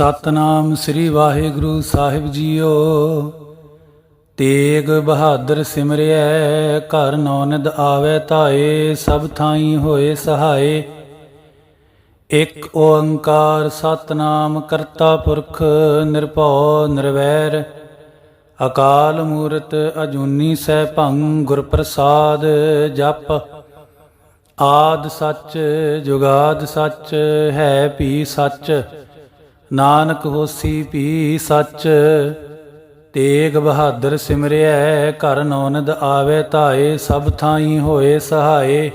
ਸਤਨਾਮ ਸ੍ਰੀ ਵਾਹਿਗੁਰੂ ਸਾਹਿਬ ਜੀਓ। ਤੇਗ ਬਹਾਦਰ ਸਿਮਰਿਐ, ਘਰ ਨੌਨਦ ਆਵੇ ਧਾਏ, ਸਭ ਥਾਈ ਹੋਏ ਸਹਾਏ। ਇਕ ਓੰਕਾਰ ਸਤਨਾਮ ਕਰਤਾ ਪੁਰਖ, ਨਿਰਭਉ ਨਿਰਵੈਰ। ਅਕਾਲ ਮੂਰਤ ਅਜੂਨੀ ਸੈਭੰ ਗੁਰ ਪ੍ਰਸਾਦ ਜਪ। ਆਦ ਸੱਚ, ਜੁਗਾਦ ਸੱਚ, ਹੈ ਵੀ ਸੱਚ। ਨਾਨਕ ਹੋਸੀ ਵੀ ਸੱਚ, ਤੇਗ ਬਹਾਦਰ ਸਿਮਰਿਐ, ਘਰ ਨੌਨਦ ਆਵੇ ਧਾਏ, ਸਭ ਥਾਈ ਹੋਏ ਸਹਾਏ।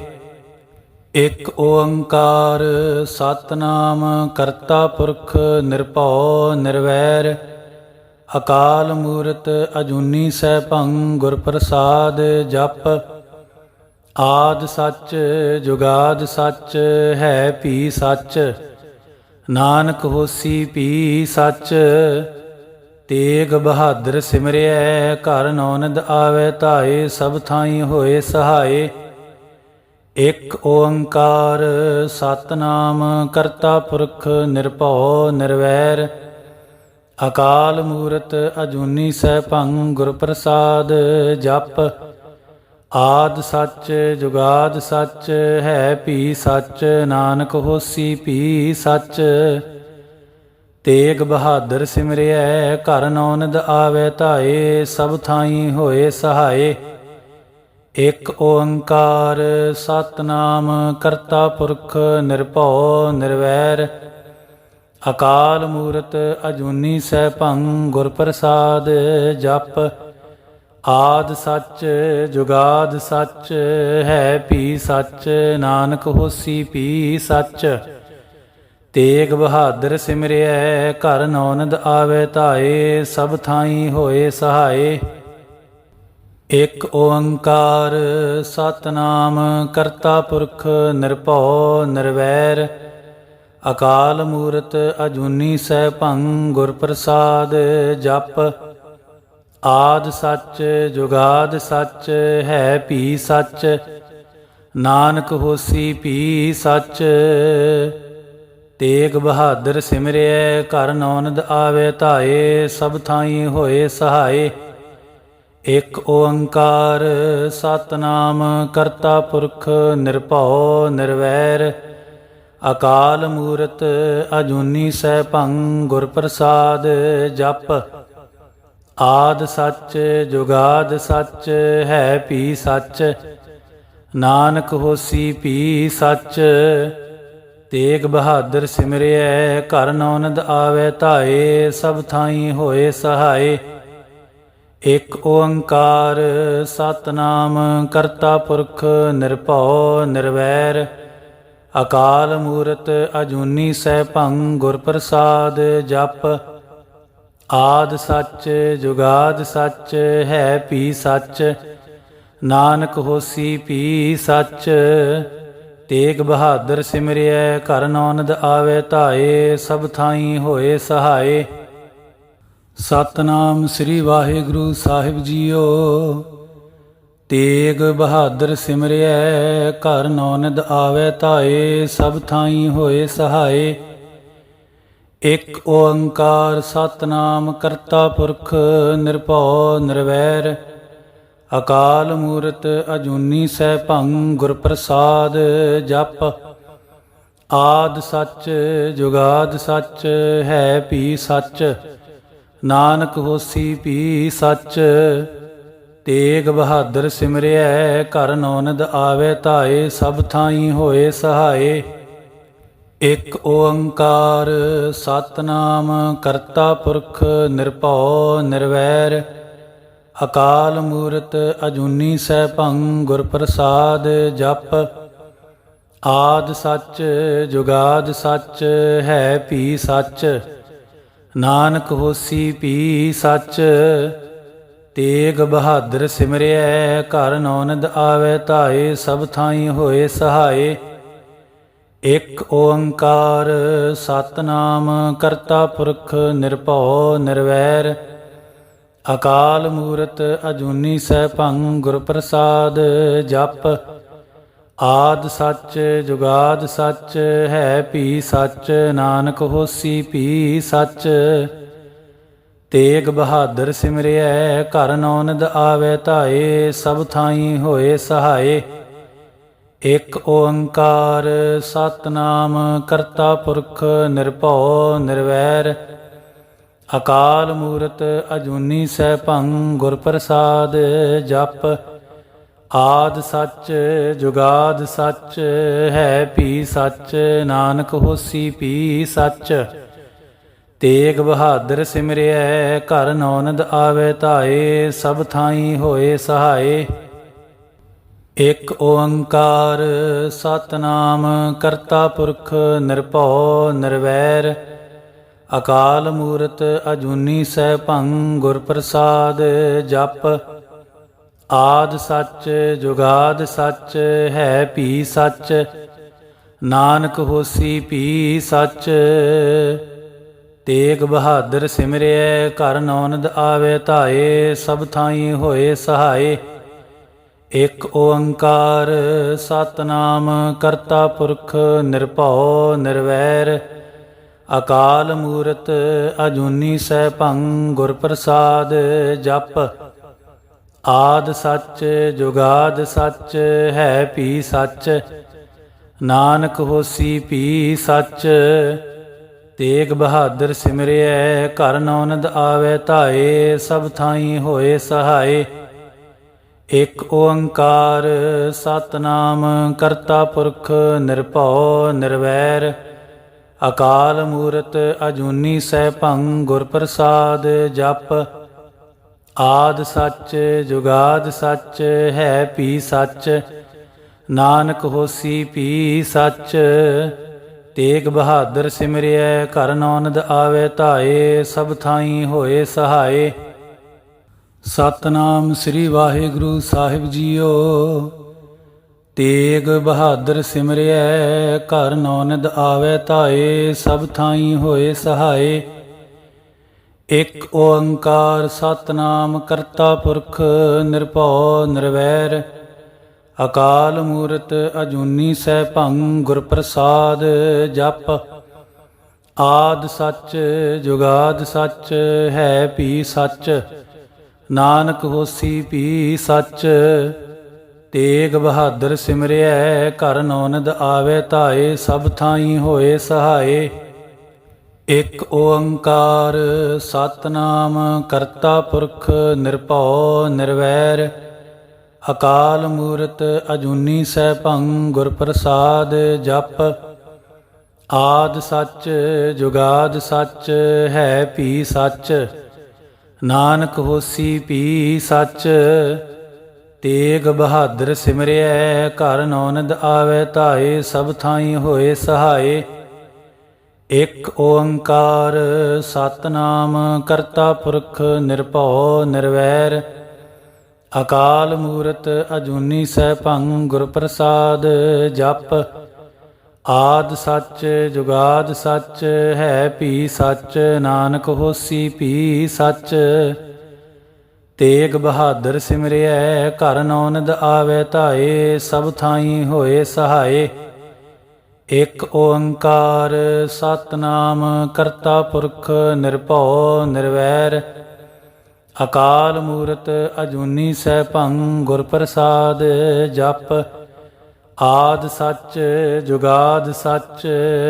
ਇਕ ਓੰਕਾਰ ਸਤਨਾਮ ਕਰਤਾ ਪੁਰਖ ਨਿਰਭਉ ਨਿਰਵੈਰ, ਅਕਾਲ ਮੂਰਤ ਅਜੂਨੀ ਸੈਭੰ ਗੁਰ ਪ੍ਰਸਾਦ ਜਪ। ਆਦ ਸੱਚ, ਜੁਗਾਦ ਸੱਚ, ਹੈ ਵੀ ਸੱਚ। ਨਾਨਕ ਹੋਸੀ ਪੀ ਸੱਚ, ਤੇਗ ਬਹਾਦਰ ਸਿਮਰਿਐ, ਘਰ ਨੌਨਦ ਆਵੇ ਧਾਏ, ਸਭ ਥਾਈ ਹੋਏ ਸਹਾਏ। ਇਕ ਓੰਕਾਰ ਸਤਨਾਮ ਕਰਤਾ ਪੁਰਖ ਨਿਰਭਉ ਨਿਰਵੈਰ, ਅਕਾਲ ਮੂਰਤ ਅਜੂਨੀ ਸੈਭੰ ਗੁਰ ਪ੍ਰਸਾਦ ਜਪ ਆਦ ਸੱਚ, ਜੁਗਾਦ ਸੱਚ, ਹੈ ਭੀ ਸੱਚ, ਨਾਨਕ ਹੋਸੀ ਭੀ ਸੱਚ। ਤੇਗ ਬਹਾਦਰ ਸਿਮਰਿਐ, ਘਰ ਨੌਨਦ ਆਵੇ ਧਾਏ, ਸਭ ਥਾਈ ਹੋਏ ਸਹਾਏ। ਇਕ ਓੰਕਾਰ, ਸਤਨਾਮ ਕਰਤਾ ਪੁਰਖ, ਨਿਰਭਉ, ਨਿਰਵੈਰ। ਅਕਾਲ ਮੂਰਤ ਅਜੂਨੀ ਸੈਭੰ ਗੁਰ ਪ੍ਰਸਾਦ ਜਪ। ਆਦ ਸੱਚ, ਜੁਗਾਦ ਸੱਚ, ਹੈ ਪੀ ਸੱਚ, ਨਾਨਕ ਹੋਸੀ ਪੀ ਸੱਚ। ਤੇਗ ਬਹਾਦਰ ਸਿਮਰਿਐ, ਘਰ ਨੌਨਦ ਆਵੇ ਧਾਏ, ਸਭ ਥਾਈ ਹੋਏ ਸਹਾਏ। ਇਕ ਓੰਕਾਰ, ਸਤਨਾਮ, ਕਰਤਾ ਪੁਰਖ, ਨਿਰਭਉ, ਨਿਰਵੈਰ। ਅਕਾਲ ਮੂਰਤ, ਅਜੂਨੀ ਸੈਭੰ ਗੁਰ ਪ੍ਰਸਾਦ ਜਪ। ਆਦ ਸੱਚ ਜੁਗਾਦ ਸੱਚ, ਹੈ ਵੀ ਸੱਚ, ਨਾਨਕ ਹੋਸੀ ਵੀ ਸੱਚ। ਤੇਗ ਬਹਾਦਰ ਸਿਮਰਿਐ, ਘਰ ਨੌਨਦ ਆਵੇ ਧਾਏ, ਸਭ ਥਾਈ ਹੋਏ ਸਹਾਏ। ਇਕ ਓੰਕਾਰ, ਸਤਨਾਮ ਕਰਤਾ ਪੁਰਖ, ਨਿਰਭਉ, ਨਿਰਵੈਰ। ਅਕਾਲ ਮੂਰਤ, ਅਜੂਨੀ ਸੈਭੰ ਗੁਰ ਪ੍ਰਸਾਦ ਜਪ। ਆਦ ਸੱਚ, ਜੁਗਾਦ ਸੱਚ, ਹੈ ਵੀ ਸੱਚ, ਨਾਨਕ ਹੋਸੀ ਵੀ ਸੱਚ। ਤੇਗ ਬਹਾਦਰ ਸਿਮਰਿਐ, ਘਰ ਨੌਨਦ ਆਵੇ ਧਾਏ, ਸਭ ਥਾਈ ਹੋਏ ਸਹਾਏ। ਇਕ ਓੰਕਾਰ, ਸਤਨਾਮ ਕਰਤਾ ਪੁਰਖ, ਨਿਰਭਉ, ਨਿਰਵੈਰ। ਅਕਾਲ ਮੂਰਤ ਅਜੂਨੀ ਸੈਭੰ ਗੁਰ ਪ੍ਰਸਾਦ ਜਪ। ਆਦ ਸੱਚ, ਜੁਗਾਦ ਸੱਚ, ਹੈ ਪੀ ਸੱਚ, ਨਾਨਕ ਹੋਸੀ ਪੀ ਸੱਚ। ਤੇਗ ਬਹਾਦਰ ਸਿਮਰਿਐ, ਘਰ ਨੌਨਦ ਆਵੇ, ਧਾਏ, ਸਭ ਥਾਈ ਹੋਏ ਸਹਾਏ। ਸਤਨਾਮ ਸ੍ਰੀ ਵਾਹਿਗੁਰੂ ਸਾਹਿਬ ਜੀਓ। ਤੇਗ ਬਹਾਦਰ ਸਿਮਰਿਐ, ਘਰ ਨੌਨਦ ਆਵੇ, ਧਾਏ, ਸਭ ਥਾਈ ਹੋਏ ਸਹਾਏ। ਇਕ ਓੰਕਾਰ ਸਤਨਾਮ ਕਰਤਾ ਪੁਰਖ ਨਿਰਭਉ ਨਿਰਵੈਰ, ਅਕਾਲ ਮੂਰਤ ਅਜੂਨੀ ਸੈਭੰ ਗੁਰ ਪ੍ਰਸਾਦ ਜਪ, ਆਦ ਸੱਚ ਜੁਗਾਦ ਸੱਚ ਹੈ ਵੀ ਸੱਚ, ਨਾਨਕ ਹੋਸੀ ਵੀ ਸੱਚ, ਤੇਗ ਬਹਾਦਰ ਸਿਮਰਿਐ ਘਰ ਨੌਨਦ ਆਵੇ ਧਾਏ ਸਭ ਥਾਈ ਹੋਏ ਸਹਾਏ। ਇਕ ਓੰਕਾਰ ਸਤਨਾਮ ਕਰਤਾ ਪੁਰਖ ਨਿਰਭਉ ਨਿਰਵੈਰ, ਅਕਾਲ ਮੂਰਤ ਅਜੂਨੀ ਸੈਭੰ ਗੁਰ ਪ੍ਰਸਾਦ ਜਪ, ਆਦ ਸੱਚ ਜੁਗਾਦ ਸੱਚ ਹੈ ਵੀ ਸੱਚ, ਨਾਨਕ ਹੋਸੀ ਵੀ ਸੱਚ, ਤੇਗ ਬਹਾਦਰ ਸਿਮਰਿਐ ਘਰ ਨੌਨਦ ਆਵੇ ਧਾਏ ਸਭ ਥਾਈ ਹੋਏ ਸਹਾਏ। ਇਕ ਓੰਕਾਰ ਸਤਨਾਮ ਕਰਤਾ ਪੁਰਖ ਨਿਰਭਉ ਨਿਰਵੈਰ, ਅਕਾਲ ਮੂਰਤ ਅਜੂਨੀ ਸੈਭੰ ਗੁਰ ਪ੍ਰਸਾਦ ਜਪ, ਆਦ ਸੱਚ ਜੁਗਾਦ ਸੱਚ ਹੈ ਭੀ ਸੱਚ, ਨਾਨਕ ਹੋਸੀ ਭੀ ਸੱਚ। ਤੇਗ ਬਹਾਦਰ ਸਿਮਰਿਐ, ਘਰ ਨੌਨਦ ਆਵੇ ਧਾਏ, ਸਭ ਥਾਈ ਹੋਏ ਸਹਾਏ। ਇਕ ਓੰਕਾਰ ਸਤਨਾਮ ਕਰਤਾ ਪੁਰਖ ਨਿਰਭਉ ਨਿਰਵੈਰ, ਅਕਾਲ ਮੂਰਤ ਅਜੂਨੀ ਸੈਭੰ ਗੁਰ ਪ੍ਰਸਾਦ ਜਪ, ਆਦ ਸੱਚ ਜੁਗਾਦ ਸੱਚ ਹੈ ਭੀ ਸੱਚ, ਨਾਨਕ ਹੋਸੀ ਭੀ ਸੱਚ। ਤੇਗ ਬਹਾਦਰ ਸਿਮਰਿਐ, ਘਰ ਨੌਨਦ ਆਵੇ ਧਾਏ, ਸਭ ਥਾਈ ਹੋਏ ਸਹਾਏ। ਇਕ ਓੰਕਾਰ ਸਤਨਾਮ ਕਰਤਾ ਪੁਰਖ ਨਿਰਭਉ ਨਿਰਵੈਰ, ਅਕਾਲ ਮੂਰਤ ਅਜੂਨੀ ਸੈਭੰ ਗੁਰ ਪ੍ਰਸਾਦ ਜਪ, ਆਦ ਸੱਚ ਜੁਗਾਦ ਸੱਚ ਹੈ ਭੀ ਸੱਚ, ਨਾਨਕ ਹੋਸੀ ਭੀ ਸੱਚ। ਤੇਗ ਬਹਾਦਰ ਸਿਮਰਿਐ, ਘਰ ਨੌਨਦ ਆਵੇ ਧਾਏ, ਸਭ ਥਾਈ ਹੋਏ ਸਹਾਏ। ਇਕ ਓੰਕਾਰ ਸਤਨਾਮ ਕਰਤਾ ਪੁਰਖ ਨਿਰਭਉ ਨਿਰਵੈਰ, ਅਕਾਲ ਮੂਰਤ ਅਜੂਨੀ ਸੈਭੰ ਗੁਰ ਪ੍ਰਸਾਦ ਜਪ। ਆਦ ਸੱਚ, ਜੁਗਾਦ ਸੱਚ, ਹੈ ਭੀ ਸੱਚ, ਨਾਨਕ ਹੋਸੀ ਭੀ ਸੱਚ। ਤੇਗ ਬਹਾਦਰ ਸਿਮਰਿਐ, ਘਰ ਨੌਨਦ ਆਵੇ ਧਾਏ, ਸਭ ਥਾਈ ਹੋਏ ਸਹਾਏ। ਇਕ ਓੰਕਾਰ ਸਤਨਾਮ ਕਰਤਾ ਪੁਰਖ ਨਿਰਭਉ ਨਿਰਵੈਰ, ਅਕਾਲ ਮੂਰਤ ਅਜੂਨੀ ਸੈਭੰ ਗੁਰ ਪ੍ਰਸਾਦ ਜਪ, ਆਦ ਸੱਚ ਜੁਗਾਦ ਸੱਚ ਹੈ ਪੀ ਸੱਚ, ਨਾਨਕ ਹੋਸੀ ਪੀ ਸੱਚ, ਤੇਗ ਬਹਾਦਰ ਸਿਮਰਿਐ ਘਰ ਨੌਨਦ ਆਵੇ ਧਾਏ, ਸਭ ਥਾਈ ਹੋਏ ਸਹਾਏ। ਸਤਨਾਮ ਸ੍ਰੀ ਵਾਹਿਗੁਰੂ ਸਾਹਿਬ ਜੀਓ। ਤੇਗ ਬਹਾਦਰ ਸਿਮਰਿਐ, ਘਰ ਨੌਨਦ ਆਵੇ ਧਾਏ, ਸਭ ਥਾਈ ਹੋਏ ਸਹਾਏ। ਇਕ ਓੰਕਾਰ ਸਤਨਾਮ ਕਰਤਾ ਪੁਰਖ, ਨਿਰਭਉ ਨਿਰਵੈਰ। ਅਕਾਲ ਮੂਰਤ ਅਜੂਨੀ ਸੈਭੰ ਗੁਰ ਪ੍ਰਸਾਦ ਜਪ। ਆਦ ਸੱਚ, ਜੁਗਾਦ ਸੱਚ, ਹੈ ਭੀ ਸੱਚ। ਨਾਨਕ ਹੋਸੀ ਪੀ ਸੱਚ, ਤੇਗ ਬਹਾਦਰ ਸਿਮਰਿਐ, ਘਰ ਨੌਨਦ ਆਵੇ ਧਾਏ, ਸਭ ਥਾਈ ਹੋਏ ਸਹਾਏ। ਇਕ ਓੰਕਾਰ ਸਤਨਾਮ ਕਰਤਾ ਪੁਰਖ ਨਿਰਭਉ ਨਿਰਵੈਰ, ਅਕਾਲ ਮੂਰਤ ਅਜੂਨੀ ਸੈਭੰ ਗੁਰ ਪ੍ਰਸਾਦ ਜਪ। ਆਦ ਸੱਚ, ਜੁਗਾਦ ਸੱਚ, ਹੈ ਭੀ ਸੱਚ। ਨਾਨਕ ਹੋਸੀ ਪੀ ਸੱਚ, ਤੇਗ ਬਹਾਦਰ ਸਿਮਰਿਐ, ਘਰ ਨੌਨਦ ਆਵੇ ਧਾਏ, ਸਭ ਥਾਈ ਹੋਏ ਸਹਾਏ। ਇਕ ਓੰਕਾਰ ਸਤਨਾਮ ਕਰਤਾ ਪੁਰਖ ਨਿਰਭਉ ਨਿਰਵੈਰ। ਅਕਾਲ ਮੂਰਤ ਅਜੂਨੀ ਸੈਭੰ ਗੁਰ ਪ੍ਰਸਾਦ ਜਪ ਆਦ ਸੱਚ, ਜੁਗਾਦ ਸੱਚ, ਹੈ ਭੀ ਸੱਚ, ਨਾਨਕ ਹੋਸੀ ਭੀ ਸੱਚ। ਤੇਗ ਬਹਾਦਰ ਸਿਮਰਿਐ, ਘਰ ਨੌਨਦ ਆਵੇ ਧਾਏ, ਸਭ ਥਾਈ ਹੋਏ ਸਹਾਏ। ਇਕ ਓੰਕਾਰ ਸਤਨਾਮ, ਕਰਤਾ ਪੁਰਖ ਨਿਰਭਉ ਨਿਰਵੈਰ। ਅਕਾਲ ਮੂਰਤ ਅਜੂਨੀ ਸੈਭੰ ਗੁਰ ਪ੍ਰਸਾਦ ਜਪ। ਆਦ ਸੱਚ, ਜੁਗਾਦ ਸੱਚ,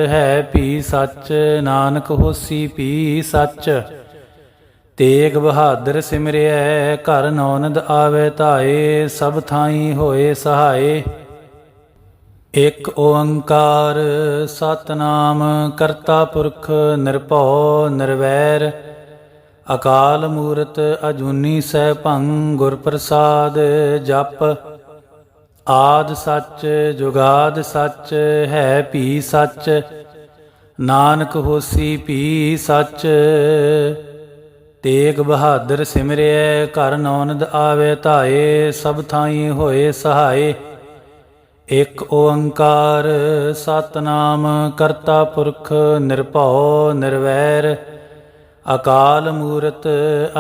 ਹੈ ਪੀ ਸੱਚ, ਨਾਨਕ ਹੋਸੀ ਪੀ ਸੱਚ। ਤੇਗ ਬਹਾਦਰ ਸਿਮਰਿਐ, ਘਰ ਨੌਨਦ ਆਵੇ ਧਾਏ, ਸਭ ਥਾਈ ਹੋਏ ਸਹਾਏ। ਇਕ ਓੰਕਾਰ, ਸਤਨਾਮ, ਕਰਤਾ ਪੁਰਖ, ਨਿਰਭਉ, ਨਿਰਵੈਰ। ਅਕਾਲ ਮੂਰਤ ਅਜੂਨੀ ਸੈਭੰ ਗੁਰ ਪ੍ਰਸਾਦ ਜਪ। ਆਦ ਸੱਚ, ਜੁਗਾਦ ਸੱਚ, ਹੈ ਭੀ ਸੱਚ, ਨਾਨਕ ਹੋਸੀ ਭੀ ਸੱਚ। ਤੇਗ ਬਹਾਦਰ ਸਿਮਰਿਐ, ਘਰ ਨੌਨਦ ਆਵੇ ਧਾਏ, ਸਭ ਥਾਈ ਹੋਏ ਸਹਾਏ। ਇਕ ਓੰਕਾਰ, ਸਤਨਾਮ ਕਰਤਾ ਪੁਰਖ, ਨਿਰਭਉ, ਨਿਰਵੈਰ। ਅਕਾਲ ਮੂਰਤ,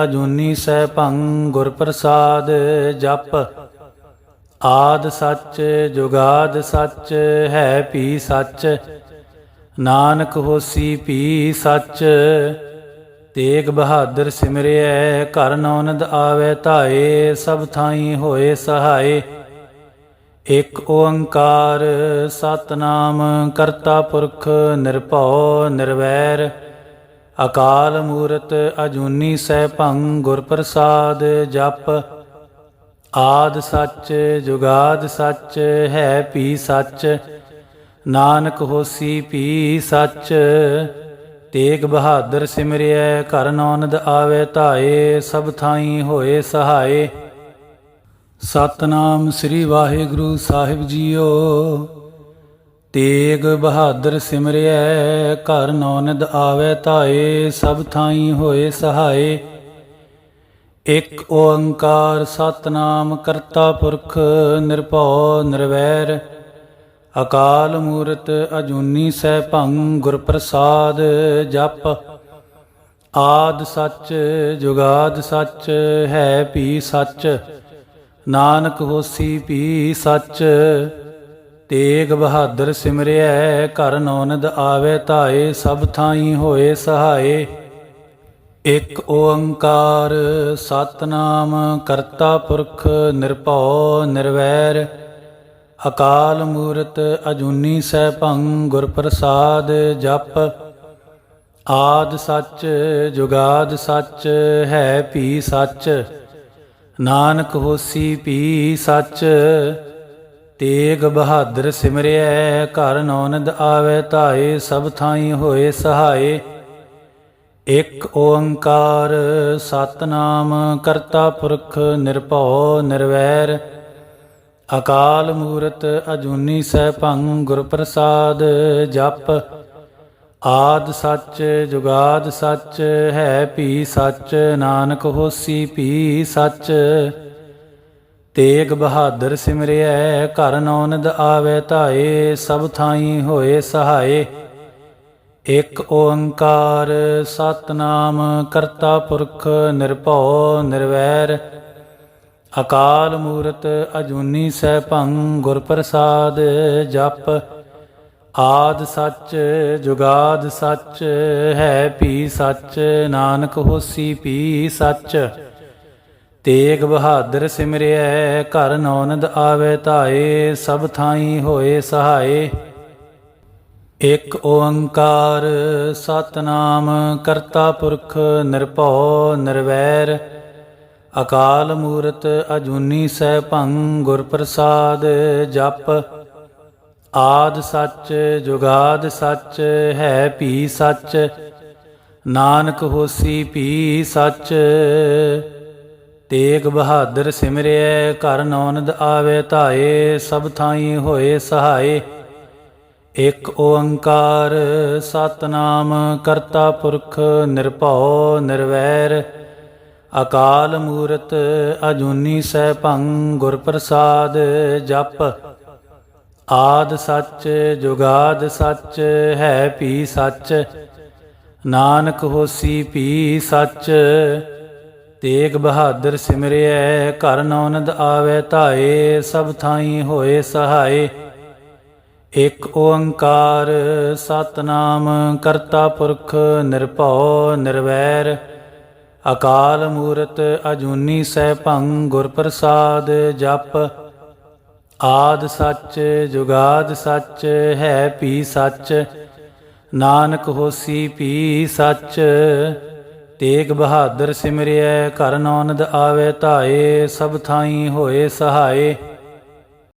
ਅਜੂਨੀ ਸੈਭੰ ਗੁਰ ਪ੍ਰਸਾਦ ਜਪ। ਆਦ ਸੱਚ ਜੁਗਾਦ ਸੱਚ, ਹੈ ਭੀ ਸੱਚ। ਨਾਨਕ ਹੋਸੀ ਭੀ ਸੱਚ। ਤੇਗ ਬਹਾਦਰ ਸਿਮਰਿਐ, ਘਰ ਨੌਨਦ ਆਵੇ ਧਾਏ, ਸਭ ਥਾਈ ਹੋਏ ਸਹਾਏ। ਇਕ ਓੰਕਾਰ, ਸਤਨਾਮ ਕਰਤਾ ਪੁਰਖ, ਨਿਰਭਉ, ਨਿਰਵੈਰ। ਅਕਾਲ ਮੂਰਤ ਅਜੂਨੀ ਸੈਭੰ ਗੁਰ ਪ੍ਰਸਾਦ ਜਪ। ਆਦ ਸੱਚ, ਜੁਗਾਦ ਸੱਚ, ਹੈ ਪੀ ਸੱਚ, ਨਾਨਕ ਹੋਸੀ ਪੀ ਸੱਚ। ਤੇਗ ਬਹਾਦਰ ਸਿਮਰਿਐ, ਘਰ ਨੌਨਦ ਆਵੇ ਧਾਏ, ਸਭ ਥਾਈ ਹੋਏ ਸਹਾਏ। ਸਤਨਾਮ ਸ੍ਰੀ ਵਾਹਿਗੁਰੂ ਸਾਹਿਬ ਜੀਓ। ਤੇਗ ਬਹਾਦਰ ਸਿਮਰਿਐ, ਘਰ ਨੌਨਦ ਆਵੇ ਧਾਏ, ਸਭ ਥਾਈ ਹੋਏ ਸਹਾਏ। ਇਕ ਓੰਕਾਰ ਸਤਨਾਮ ਕਰਤਾ ਪੁਰਖ ਨਿਰਭਉ ਨਿਰਵੈਰ, ਅਕਾਲ ਮੂਰਤ ਅਜੂਨੀ ਸੈਭੰ ਗੁਰ ਪ੍ਰਸਾਦ ਜਪ। ਆਦ ਸੱਚ ਜੁਗਾਦ ਸੱਚ ਹੈ ਭੀ ਸੱਚ, ਨਾਨਕ ਹੋਸੀ ਭੀ ਸੱਚ। ਤੇਗ ਬਹਾਦਰ ਸਿਮਰਿਐ, ਘਰ ਨੌਨਦ ਆਵੇ ਧਾਏ, ਸਭ ਥਾਈ ਹੋਏ ਸਹਾਏ। ਇਕ ਓੰਕਾਰ ਸਤਨਾਮ ਕਰਤਾ ਪੁਰਖ ਨਿਰਭਉ ਨਿਰਵੈਰ, ਅਕਾਲ ਮੂਰਤ ਅਜੂਨੀ ਸੈਭੰ ਗੁਰ ਪ੍ਰਸਾਦ ਜਪ, ਆਦ ਸੱਚ ਜੁਗਾਦ ਸੱਚ ਹੈ ਭੀ ਸੱਚ, ਨਾਨਕ ਹੋਸੀ ਭੀ ਸੱਚ, ਤੇਗ ਬਹਾਦਰ ਸਿਮਰਿਐ ਘਰ ਨੌਨਦ ਆਵੇ ਧਾਏ ਸਭ ਥਾਈ ਹੋਏ ਸਹਾਏ। ਇਕ ਓੰਕਾਰ ਸਤਨਾਮ ਕਰਤਾ ਪੁਰਖ ਨਿਰਭਉ ਨਿਰਵੈਰ, ਅਕਾਲ ਮੂਰਤ ਅਜੂਨੀ ਸੈਭੰ ਗੁਰ ਪ੍ਰਸਾਦ ਜਪ, ਆਦ ਸੱਚ ਜੁਗਾਦ ਸੱਚ ਹੈ ਭੀ ਸੱਚ, ਨਾਨਕ ਹੋਸੀ ਭੀ ਸੱਚ। ਤੇਗ ਬਹਾਦਰ ਸਿਮਰਿਐ, ਘਰ ਨੌਨਦ ਆਵੇ ਧਾਏ, ਸਭ ਥਾਈ ਹੋਏ ਸਹਾਏ। ਇਕ ਓੰਕਾਰ ਸਤਨਾਮ ਕਰਤਾ ਪੁਰਖ ਨਿਰਭਉ ਨਿਰਵੈਰ, ਅਕਾਲ ਮੂਰਤ ਅਜੂਨੀ ਸੈਭੰ ਗੁਰ ਪ੍ਰਸਾਦ ਜਪ, ਆਦ ਸੱਚ ਜੁਗਾਦ ਸੱਚ ਹੈ ਭੀ ਸੱਚ, ਨਾਨਕ ਹੋਸੀ ਭੀ ਸੱਚ। ਤੇਗ ਬਹਾਦਰ ਸਿਮਰਿਐ, ਘਰ ਨੌਨਦ ਆਵੇ ਧਾਏ, ਸਭ ਥਾਈ ਹੋਏ ਸਹਾਏ। ਇਕ ਓੰਕਾਰ ਸਤਨਾਮ ਕਰਤਾ ਪੁਰਖ ਨਿਰਭਉ ਨਿਰਵੈਰ, ਅਕਾਲ ਮੂਰਤ ਅਜੂਨੀ ਸਹਿ ਗੁਰ ਪ੍ਰਸਾਦ ਜਪ ਆਦ ਸੱਚ ਜੁਗਾਦ ਸੱਚ ਹੈ ਭੀ ਸੱਚ ਨਾਨਕ ਹੋਸੀ ਭੀ ਸੱਚ ਤੇਗ ਬਹਾਦਰ ਸਿਮਰਿਐ ਘਰ ਨੌਨਦ ਆਵੇ ਧਾਏ ਸਭ ਥਾਈ ਗੁਰ ਪ੍ਰਸਾਦ ਜਪ, ਆਦ ਸੱਚ ਜੁਗਾਦ ਸੱਚ ਹੈ ਭੀ ਸੱਚ, ਨਾਨਕ ਹੋਸੀ ਭੀ ਸੱਚ। ਤੇਗ ਬਹਾਦਰ ਸਿਮਰਿਐ, ਘਰ ਨੌਨਦ ਆਵੇ ਧਾਏ, ਸਭ ਥਾਈ ਹੋਏ ਸਹਾਏ। ਇਕ ਓੰਕਾਰ ਸਤਨਾਮ ਕਰਤਾ ਪੁਰਖ ਨਿਰਭਉ ਨਿਰਵੈਰ, ਅਕਾਲ ਮੂਰਤ ਅਜੂਨੀ ਸੈਭੰ ਗੁਰ ਪ੍ਰਸਾਦ ਜਪ। ਆਦ ਸੱਚ, ਜੁਗਾਦ ਸੱਚ, ਹੈ ਭੀ ਸੱਚ, ਨਾਨਕ ਹੋਸੀ ਭੀ ਸੱਚ। ਤੇਗ ਬਹਾਦਰ ਸਿਮਰਿਐ, ਘਰ ਨੌਨਦ ਆਵੇ ਧਾਏ, ਸਭ ਥਾਈ ਹੋਏ ਸਹਾਏ। ਇਕ ਓੰਕਾਰ ਸਤਨਾਮ ਕਰਤਾ ਪੁਰਖ ਨਿਰਭਉ ਨਿਰਵੈਰ, ਅਕਾਲ ਮੂਰਤ ਅਜੂਨੀ ਸੈਭੰ ਗੁਰ ਪ੍ਰਸਾਦ ਜਪ, ਆਦ ਸੱਚ ਜੁਗਾਦ ਸੱਚ ਹੈ ਪੀ ਸੱਚ, ਨਾਨਕ ਹੋਸੀ ਪੀ ਸੱਚ, ਤੇਗ ਬਹਾਦਰ ਸਿਮਰਿਐ ਘਰ ਨੌਨਦ ਆਵੇ ਧਾਏ, ਸਭ ਥਾਈ ਹੋਏ ਸਹਾਏ।